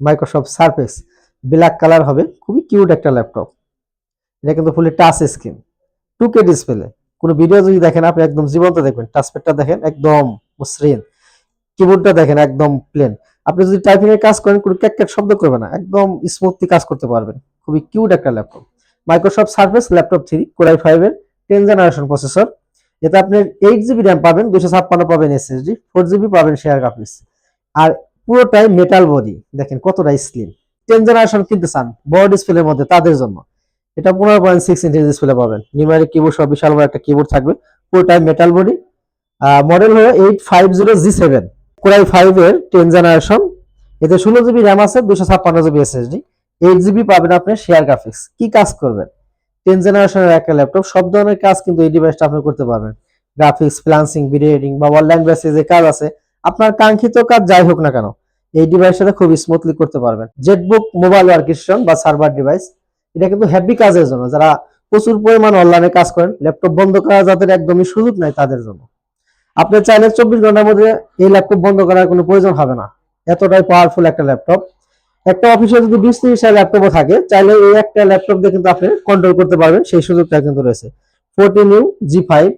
Microsoft Surface black colour হবে, খুবই cute একটা ল্যাপটপ এটা কিন্তু fully touch screen two K display কোনো ভিডিও যদি দেখেন, আপনি একদম জীবন্ত দেখবেন। টাচপ্যাডটা দেখেন, একদম মসৃণ। কিবোর্ডটা দেখেন, একদম প্লেন আপনি যদি টাইপিং এর কাজ করেন, কোনো ক্যাক ক্যাক শব্দ করবে না। একদম স্মুথলি কাজ করতে পারবেন। খুবই কিউট একটা laptop Microsoft Surface laptop three core i five এর টেন জেনারেশন প্রসেসর এতে আপনি এইট জিবি র্যাম পাবেন দুশো ছাপ্পান্ন পাবেন এসএসডি ফোর জিবি পাবেন শেয়ার গ্রাফিক্স আর পুরোটাই মেটাল বডি দেখেন কতটা স্লিম টেন জেনারেশন কিনতে চান বড় ডিসপ্লের মধ্যে তাদের জন্য। এটা পনেরো পয়েন্ট সিক্স ইঞ্চি ডিসপ্লে পাবেন। নিউমারিক কিবোর্ড সহ বিশাল বড় একটা কিবোর্ড থাকবে। পুরোটাই মেটাল বডি মডেল হলো eight five zero G seven core i five এর টেন জেনারেশন এতে ষোলো জিবি র্যাম আছে, দুশো ছাপ্পান্ন জিবি এসএসডি এইট জিবি পাবেন আপনি শেয়ার গ্রাফিক্স কি কাজ করবেন? টেন জেনারেশনের একটা ল্যাপটপ সব ধরনের কাজ কিন্তু এই ডিভাইসটা আপনি করতে পারবেন। গ্রাফিক্স ফ্লান্সিং ভিডিও এডিটিং বা ওয়ার্ড ল্যাঙ্গুয়েজে যে কাজ আছে। আপনার কাঙ্ক্ষিত কাজ যাই হোক না কেন এই ডিভাইস ডিভাইসটা খুব স্মুথলি করতে পারবেন। জেটবুক মোবাইল ওয়ার্কেশন বা সার্ভার ডিভাইস এটা কিন্তু হ্যাপি কাজের জন্য। যারা প্রচুর পরিমাণ অনলাইনে কাজ করেন ল্যাপটপ বন্ধ করা যাদের একদমই সুযোগ নাই তাদের জন্য। আপনি চাইলে চব্বিশ ঘণ্টার মধ্যে এই ল্যাপটপ বন্ধ করার কোনো প্রয়োজন হবে না। এতটাই পাওয়ারফুল একটা ল্যাপটপ একটা অফিসে যদি বিশ তিরিশটা ল্যাপটপও থাকে, চাইলে এই একটা ল্যাপটপ দিয়ে কিন্তু আপনি কন্ট্রোল করতে পারবেন। সেই সুযোগটা কিন্তু রয়েছে। ফোরটিন ইউ জি ফাইভ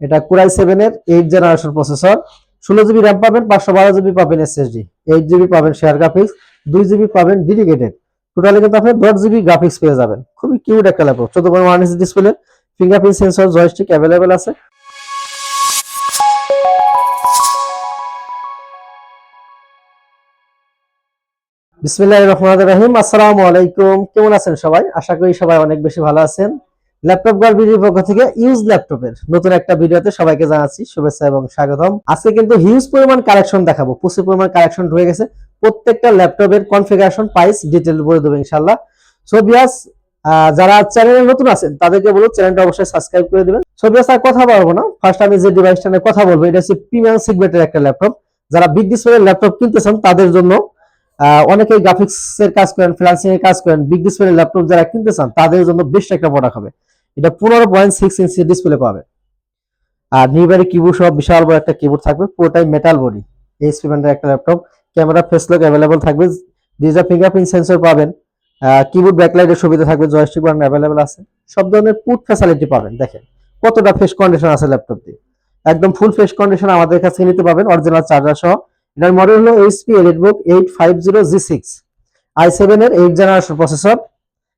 এটা কুরাই সেভেনের এইট জেনারেশন প্রসেসর ষোলো জিবি র্যাম পাবেন, পাঁচশো বারো জিবি পাবেন এসএসডি এইট জিবি পাবেন শেয়ার গ্রাফিক্স দুই জিবি পাবেন ডেডিকেটেড টোটালি কিন্তু আপনি দশ জিবি গ্রাফিক্স পেয়ে যাবেন। খুবই কিউট একটা ল্যাপটপ চোদ্দ point one inch display fingerprint sensor joystick available আছে। বিসমিল্লাহ রহমান রাহিম, আসসালামু আলাইকুম। কেমন আছেন সবাই? আশা করি সবাই অনেক বেশি ভালো আছেন। ল্যাপটপ গার্ল ভিডিওর পক্ষ থেকে ইউজ ল্যাপটপের নতুন একটা ভিডিওতে সবাইকে জানাচ্ছি শুভেচ্ছা এবং স্বাগতম। আজকে কিন্তু হিউজ পরিমাণ কালেকশন দেখাবো। প্রচুর পরিমাণ কালেকশন ঢুকে গেছে। প্রত্যেকটা ল্যাপটপের কনফিগারেশন প্রাইস ডিটেল বলে দেবো ইনশাল্লাহ সো বিয়াস যারা চ্যানেলে নতুন আছেন, তাদেরকে বলব চ্যানেলটা অবশ্যই সাবস্ক্রাইব করে দিবেন। সো বিয়াস আর কথা বলব না। ফার্স্ট আমি যে ডিভাইসটা নিয়ে কথা বলব, এটা হচ্ছে প্রিমিয়াম সিগমেন্টের একটা ল্যাপটপ। যারা বিগ ডিসপ্লে ল্যাপটপ কিনতে চান তাদের জন্য অনেকেই গ্রাফিক্স এর কাজ করেন ফ্রিল্যান্সিং এর কাজ করেন বিগ ডিসপ্লে ল্যাপটপ যারা কিনতে চান, তাদের জন্য বেশ একটা প্রোডাক্ট হবে। এটা পনেরো পয়েন্ট সিক্স ইঞ্চি ডিসপ্লে পাবে। আর নিউবারি কিবোর্ড সহ বিশাল বড় একটা কিবোর্ড থাকবে, পুরোটাই মেটাল বডি এইচপি ব্র্যান্ডের একটা laptop camera face lock available থাকবে ডিজিটাল ফিঙ্গারপ্রিন্ট সেন্সর পাবেন। কিবোর্ড ব্যাকলাইটের সুবিধা থাকবে জয়স্টিক বাটন অ্যাভেলেবল আছে। সব ধরনের পুট ফ্যাসিলিটি পাবেন, দেখেন। কতটা ফ্রেশ কন্ডিশন আছে ল্যাপটপ দিয়ে। একদম ফুল ফ্রেশ কন্ডিশন আমাদের কাছে নিতে পাবেন অরিজিনাল চার্জার সহ। এটার মডেল হলো HP EliteBook eight five zero G six I সেভেনের এইট জেনারেশন প্রসেসর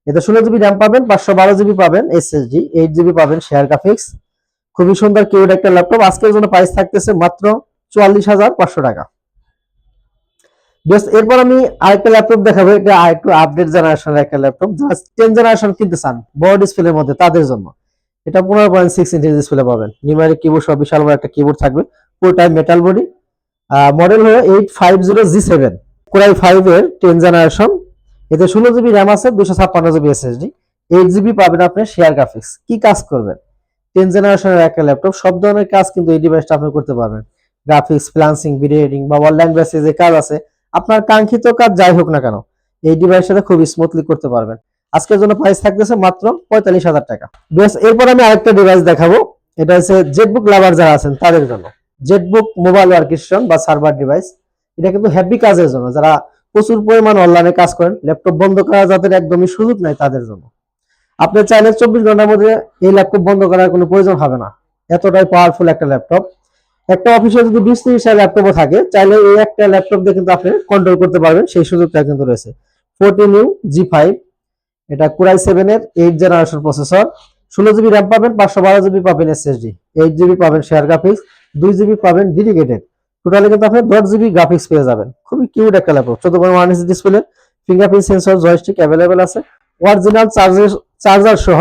এতে ষোলো জিবি র্যাম পাবেন, পাঁচশো বারো জিবি পাবেন এসএসডি এইট জিবি পাবেন শেয়ার গ্রাফিক্স খুবই সুন্দর কিউড একটা ল্যাপটপ আজকের জন্য প্রাইস থাকতেছে মাত্র চুয়াল্লিশ হাজার পাঁচশো টাকা। এরপর আমি আরেকটা ল্যাপটপ দেখাবো, এটা আরেকটু আপডেট জেনারেশনের একটা ল্যাপটপ যারা টেন জেনারেশন কিনতে চান, বড় ডিসপ্লের মধ্যে, তাদের জন্য। এটা পনেরো পয়েন্ট সিক্স ইঞ্চি ডিসপ্লে পাবেন। নিউমারিক কিবোর্ড সহ বিশাল বড় একটা কিবোর্ড থাকবে পুরোটাই মেটাল বডি মডেল হলো eight five zero G seven core i five এর টেন জেনারেশন এতে ষোলো জিবি র্যাম আছে, দুশো ছাপ্পান্ন জিবি এসএসডি এইট জিবি পাবেন আপনি শেয়ার গ্রাফিক্স কি কাজ করবেন? টেন জেনারেশনের একটা ল্যাপটপ সব ধরনের কাজ কিন্তু এই ডিভাইসটা আপনি করতে পারবেন। গ্রাফিক্স ফ্লান্সিং ভিডিও এডিটিং বা ওয়ার্ড ল্যাঙ্গুয়েজে যে কাজ আছে, আপনার কাঙ্ক্ষিত কাজ যাই হোক না কেন, এই ডিভাইসটা খুব স্মুথলি করতে পারবেন। আজকের জন্য প্রাইস থাকতেছে মাত্র পঁয়তাল্লিশ হাজার টাকা। বেশ এরপর আমি আরেকটা ডিভাইস দেখাবো। এটা হচ্ছে জেটবুক লাভার যারা আছেন, তাদের জন্য। জেটবুক মোবাইল ওয়ার্কেশন বা সার্ভার ডিভাইস এটা কিন্তু হ্যাপি কাজের জন্য। যারা প্রচুর পরিমাণ অনলাইনে কাজ করেন। ল্যাপটপ বন্ধ করা যাদের একদমই সুযোগ নাই তাদের জন্য। আপনি চাইলে চব্বিশ ঘণ্টার মধ্যে এই ল্যাপটপ বন্ধ করার কোনো প্রয়োজন হবে না। এতটাই পাওয়ারফুল একটা ল্যাপটপ একটা অফিসে যদি বিশ তিরিশটা ল্যাপটপও থাকে, চাইলে এই একটা ল্যাপটপ দিয়ে কিন্তু আপনি কন্ট্রোল করতে পারবেন। সেই সুযোগটা কিন্তু রয়েছে। ফোরটিন ইউ জি ফাইভ এটা কুরাই সেভেন এর এইট জেনারেশন প্রসেসর ষোলো জিবি র্যাম পাবেন, পাঁচশো বারো জিবি পাবেন এসএসডি এইট জিবি পাবেন শেয়ার গ্রাফিক্স দুই জিবি পাবেন ডেডিকেটেড টোটালি কিন্তু আপনি দশ জিবি গ্রাফিক্স পেয়ে যাবেন। খুবই কিউট একটা ল্যাপটপ চোদ্দ point one inch display fingerprint sensor joystick available আছে। অরিজিনাল চার্জার চার্জার সহ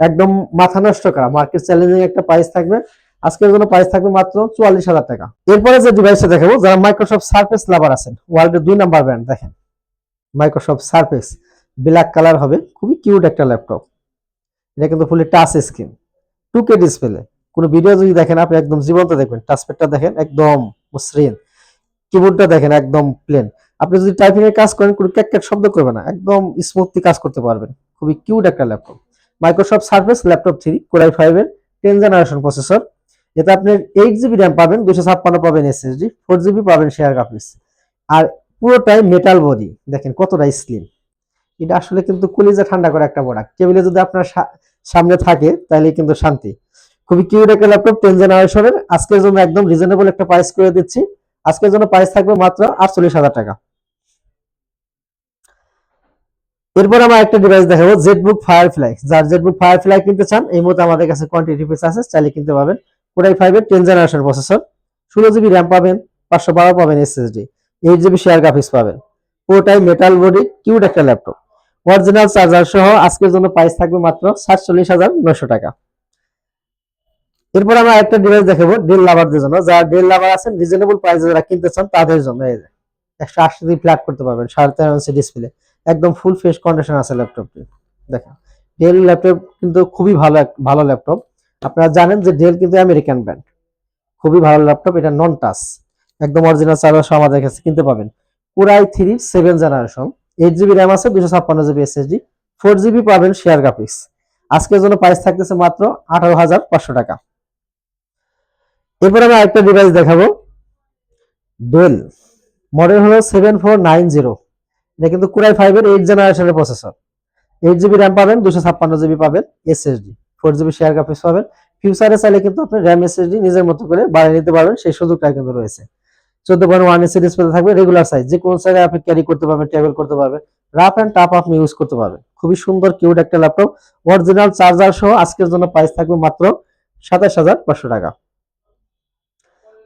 একদম মাথা নষ্ট করা। মার্কেট চ্যালেঞ্জিং একটা প্রাইস থাকবে। আজকের জন্য প্রাইস থাকবে মাত্র চুয়াল্লিশ হাজার টাকা। এরপরে যে ডিভাইসটা দেখাবো, যারা মাইক্রোসফট সার্ফেস লাভার আছেন ওয়ার্ল্ডের দুই নাম্বার ব্র্যান্ড দেখেন। মাইক্রোসফট সার্ফেস ব্ল্যাক কালার হবে। খুবই কিউট একটা ল্যাপটপ এটা কিন্তু fully touch screen two K display কোনো ভিডিও যদি দেখেন, আপনি একদম জীবন্ত দেখবেন। টাচপ্যাডটা দেখেন, একদম মসৃণ। কিবোর্ডটা দেখেন, একদম প্লেন আপনি যদি টাইপিং এর কাজ করেন, কোনো ক্যাক ক্যাক শব্দ করবে না। একদম স্মুথলি কাজ করতে পারবেন। খুবই কিউট একটা laptop Microsoft Surface laptop three core i five এর টেন জেনারেশন প্রসেসর এতে আপনি এইট জিবি র্যাম পাবেন দুশো ছাপ্পান্ন পাবেন এসএসডি ফোর জিবি পাবেন শেয়ার গ্রাফিক্স আর পুরোটাই মেটাল বডি দেখেন, কতটা স্লিম এটা আসলে কিন্তু কলিজা ঠান্ডা করে একটা প্রোডাক্ট টেবিলে যদি আপনার সামনে থাকে তাহলে কিন্তু শান্তি। খুবই কিউট একটা ল্যাপটপ টেন জেনারেশনের আজকের জন্য একদম রিজনেবল একটা প্রাইস করে দিচ্ছি। আজকের জন্য প্রাইস থাকবে মাত্র আটচল্লিশ হাজার টাকা। এরপর আমরা একটা ডিভাইস দেখাবো জেটবুক ফায়ারফ্লাই যার জেটবুক ফায়ারফ্লাই কিনতে চান, এই মুহূর্তে আমাদের কাছে কোয়ান্টিটি পিস আছে, চাইলে কিনতে পাবেন কোরাই ফাইভের টেন জেনারেশন প্রসেসর ষোলো জিবি র্যাম পাবেন, পাঁচশো বারো পাবেন SSD eight GB share graphics পাবেন। পুরোটাই মেটাল বডি কিউট একটা ল্যাপটপ অরিজিনাল চার্জার সহ আজকের জন্য প্রাইস থাকবে মাত্র সাতচল্লিশ হাজার নয়শো টাকা। এরপর আমরা একটা ডিভাইস দেখাবো ডেল লাভারদের জন্য। যারা ডেল লাভার আছেন রিজনেবল প্রাইসে যারা কিনতে চান, তাদের জন্য এই যে, একশো আশি জিবি ফ্ল্যাট করতে পারবেন, সাড়ে তেরো ইঞ্চি ডিসপ্লে একদম ফুল ফ্রেশ কন্ডিশন আছে ল্যাপটপটি দেখেন ডেল ল্যাপটপ কিন্তু খুবই ভালো ভালো ল্যাপটপ আপনারা জানেন যে ডেল কিন্তু আমেরিকান ব্র্যান্ড খুবই ভালো ল্যাপটপ এটা নন টাচ একদম অরিজিনাল চার্জার সহ আমাদের কাছে কিনতে পাবেন। Core i three seven generation eight GB RAM আছে, দুশো ছাপ্পান্ন জিবি এসএসডি ফোর জিবি পাবেন শেয়ার গ্রাফিক্স আজকের জন্য প্রাইস থাকতেছে মাত্র আঠারো হাজার পাঁচশো টাকা। এরপর আমি আরেকটা ডিভাইস দেখাবো। ডেল মডেল হলো সেভেন ফোর নাইন জিরো এটা কিন্তু কুরাই ফাইভের এইট জেনারেশনের প্রসেসর এইট জিবি র্যাম পাবেন, দুশো ছাপ্পান্ন জিবি পাবেন SSD four GB share graphics পাবেন। ফিউচারে চাইলে কিন্তু আপনি র্যাম এসএসডি নিজের মতো করে বাড়িয়ে নিতে পারবেন, সেই সুযোগটা কিন্তু রয়েছে। চোদ্দ পয়েন্ট ওয়ান ইঞ্চি ডিসপ্লে থাকবে রেগুলার সাইজ যে কোনো জায়গায় আপনি ক্যারি করতে পারবেন ট্রাভেল করতে পারবেন রাফ অ্যান্ড টাফ আপনি ইউজ করতে পারবেন। খুবই সুন্দর কিউট একটা ল্যাপটপ অরিজিনাল চার্জার সহ আজকের জন্য প্রাইস থাকবে মাত্র সাতাশ হাজার পাঁচশো টাকা।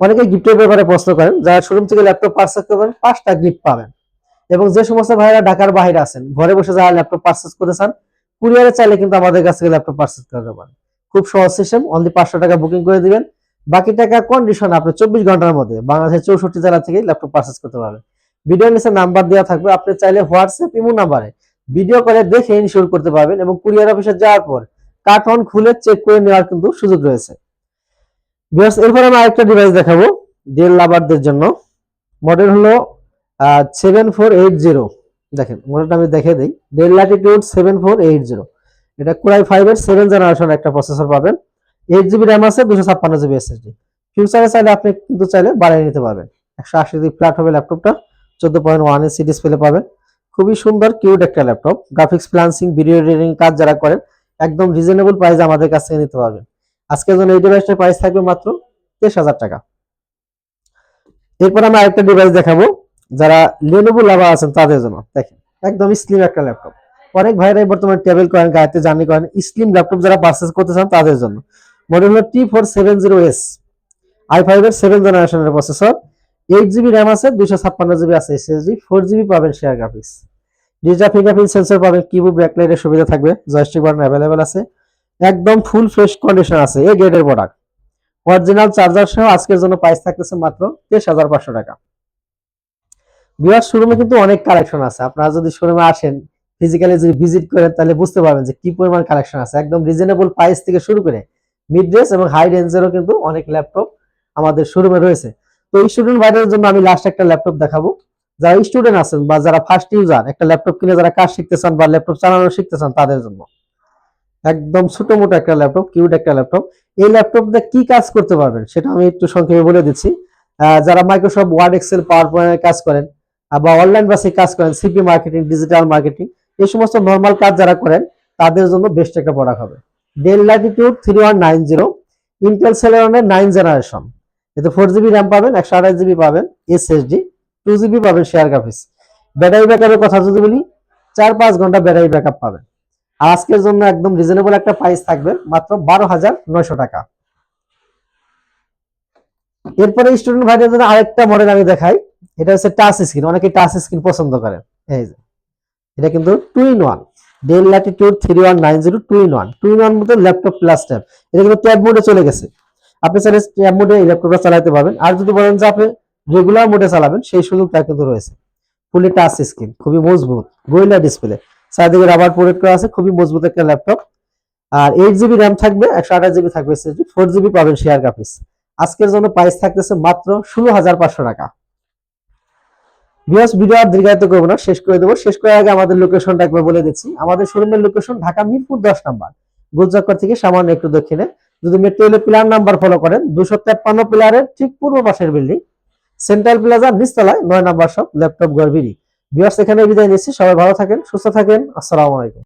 অনেকে গিফটের ব্যাপারে প্রশ্ন করেন, যারা শোরুম থেকে ল্যাপটপ পারচেস করবেন পাঁচটা গিফট পাবেন। এবং যে সমস্ত ভাইরা ঢাকার বাইরে আছেন, ঘরে বসে যারা ল্যাপটপ পারচেস করতে চান কুরিয়ারে চাইলে কিন্তু আমাদের কাছ থেকে ল্যাপটপ পারচেস করতে পারেন। খুব সহজ সিস্টেম অনলি পাঁচশো টাকা বুকিং করে দিবেন। বাকি টাকা কন্ডিশন আপনি চব্বিশ ঘণ্টার মধ্যে বাংলাদেশের চৌষট্টি জেলা থেকে ল্যাপটপ পারচেস করতে পারবেন। ভিডিও নিচে নাম্বার দেওয়া থাকবে, আপনি চাইলে হোয়াটসঅ্যাপ ইমো নাম্বারে ভিডিও করে দেখে ইনশিওর করতে পারবেন এবং কুরিয়ার অফিসে যাওয়ার পর কার্টন খুলে চেক করে নেওয়ার কিন্তু সুযোগ রয়েছে। বিকজ এরপর আমি আরেকটা ডিভাইস দেখাবো ডেল লাভারদের জন্য। মডেল হলো সেভেন ফোর এইট জিরো দেখেন মডেলটা আমি দেখে দিই। Dell Latitude seven four eight zero এটা কুরাই ফাইভের সেভেন জেনারেশন একটা প্রসেসর পাবেন। এইট জিবি র্যাম আছে, দুশো ছাপ্পান্ন জিবি এসএসডি ফিউচারে চাইলে আপনি কিন্তু চাইলে বাড়িয়ে নিতে পারবেন। একশো আশি জিবি ফ্ল্যাট হবে ল্যাপটপটা চোদ্দ পয়েন্ট ওয়ান এসি ডিসপ্লে পাবেন। খুবই সুন্দর কিউট একটা laptop graphics freelancing video editing কাজ যারা করেন, একদম রিজনেবল প্রাইস আমাদের কাছ থেকে নিতে পারবেন। আজকের জন্য এই ডিভাইসটার প্রাইস থাকবে মাত্র তেইশ হাজার টাকা। এরপর আমরা আরেকটা ডিভাইস দেখাবো, যারা লেনোভো লাভার আছেন তাদের জন্য। দেখেন, একদম স্লিম একটা ল্যাপটপ অনেক ভাইরাই বর্তমানে ট্রাভেল করেন গাড়িতে জার্নি করেন স্লিম ল্যাপটপ যারা পারচেস করতে চান তাদের জন্য। মডেল হলো T four seven zero S I five এর সেভেন জেনারেশনের প্রসেসর এইট জিবি র্যাম আছে, দুইশো ছাপ্পান্ন জিবি আছে এসএসডি ফোর জিবি পাবেন share graphics digital fingerprint sensor পাবেন কিবোর্ড ব্যাকলাইটের সুবিধা থাকবে জয়স্টিক বাটন অ্যাভেলেবেল আছে। একদম ফুল ফ্রেশ কন্ডিশন আছে, এই গ্রেডের প্রোডাক্ট অরিজিনাল চার্জার সহ আজকের জন্য প্রাইস থাকতেছে মাত্র তেইশ হাজার পাঁচশো টাকা। বিরাট শোরুমে কিন্তু অনেক কালেকশন আছে। আপনারা যদি শোরুমে আসেন ফিজিক্যালি যদি ভিজিট করেন, তাহলে বুঝতে পারবেন যে কি পরিমাণ কালেকশন আছে। একদম রিজনেবল প্রাইস থেকে শুরু করে মিড রেঞ্জ এবং হাই রেঞ্জেরও কিন্তু অনেক ল্যাপটপ আমাদের শোরুমে রয়েছে। তো স্টুডেন্ট ভাইদের জন্য আমি লাস্ট একটা ল্যাপটপ দেখাবো। যারা স্টুডেন্ট আছেন বা যারা ফার্স্ট ইউজার একটা ল্যাপটপ কিনে যারা কাজ শিখতে চান বা ল্যাপটপ চালানো শিখতে চান তাদের জন্য। একদম ছোট মোটো একটা ল্যাপটপ কিউট একটা ল্যাপটপ এই ল্যাপটপ দিয়ে কি কাজ করতে পারবেন সেটা আমি একটু সংক্ষেপে বলে দিচ্ছি। যারা মাইক্রোসফট ওয়ার্ড এক্সেল পাওয়ার পয়েন্টের কাজ করেন বা অনলাইন বাসে কাজ করেন সিপি মার্কেটিং ডিজিটাল মার্কেটিং এই সমস্ত নর্মাল কাজ যারা করেন, তাদের জন্য বেস্ট একটা প্রোডাক্ট হবে। Dell Latitude three one nine zero Intel সেলেরনের nine generation এতে ফোর জিবি র্যাম পাবেন, একশো আঠাশ জিবি পাবেন এসএসডি টু জিবি পাবেন শেয়ার গ্রাফিক্স ব্যাটারি ব্যাকআপের কথা যদি বলি, চার পাঁচ ঘণ্টা ব্যাটারি ব্যাকআপ পাবেন। আর আজকের জন্য একদম রিজনেবল একটা প্রাইস থাকবে, মাত্র বারো হাজার নয়শো টাকা। এরপরে স্টুডেন্ট ভাইদের জন্য আরেকটা মডেল আমি দেখাই, এটা হচ্ছে টাচ স্ক্রিন অনেকে টাচ স্ক্রিন পছন্দ করেন। এই যে, এটা কিন্তু two in one Dell Latitude three one nine zero two in one two in one মধ্যে ল্যাপটপ প্লাস ট্যাব এটা কিন্তু ট্যাব মোডে চলে গেছে। আপনি চাইলে ট্যাব মোডে এই ল্যাপটপটা চালাতে পারবেন। আর যদি বলেন যে আপনি রেগুলার মোডে চালাবেন, সেই সুযোগটা কিন্তু রয়েছে। ফুলি টাচ স্ক্রিন খুবই মজবুত গোয়েলা ডিসপ্লে চারদিকে রাবার প্রোটেক্ট করা আছে, খুবই মজবুত একটা ল্যাপটপ আর এইট জিবি র্যাম থাকবে, একশো আঠাশ জিবি থাকবে এসএসডি ফোর জিবি পাবেন শেয়ার গ্রাফিক্স আজকের জন্য প্রাইস থাকতেছে মাত্র ষোলো হাজার পাঁচশো টাকা। বিয়াস ভিডিও আর দীর্ঘায়িত করব না, শেষ করে দেবো। শেষ করার আগে আমাদের লোকেশনটা একবার বলে দিচ্ছি। আমাদের শোরুমের লোকেশন ঢাকা মিরপুর দশ নাম্বার। গুলচক্কর থেকে সামান্য একটু দক্ষিণে। যদি মেট্রো রেলের পিলার নাম্বার ফলো করেন, দুশো তেপ্পান্ন পিলারের ঠিক পূর্ব পাশের বিল্ডিং সেন্ট্রাল প্লাজার নিচতলায়, নয় নাম্বার শপ ল্যাপটপ গড়বিড়ি ভিউয়ার্স এখানে বিদায় নিচ্ছি। সবাই ভালো থাকেন সুস্থ থাকেন। আসসালামু আলাইকুম।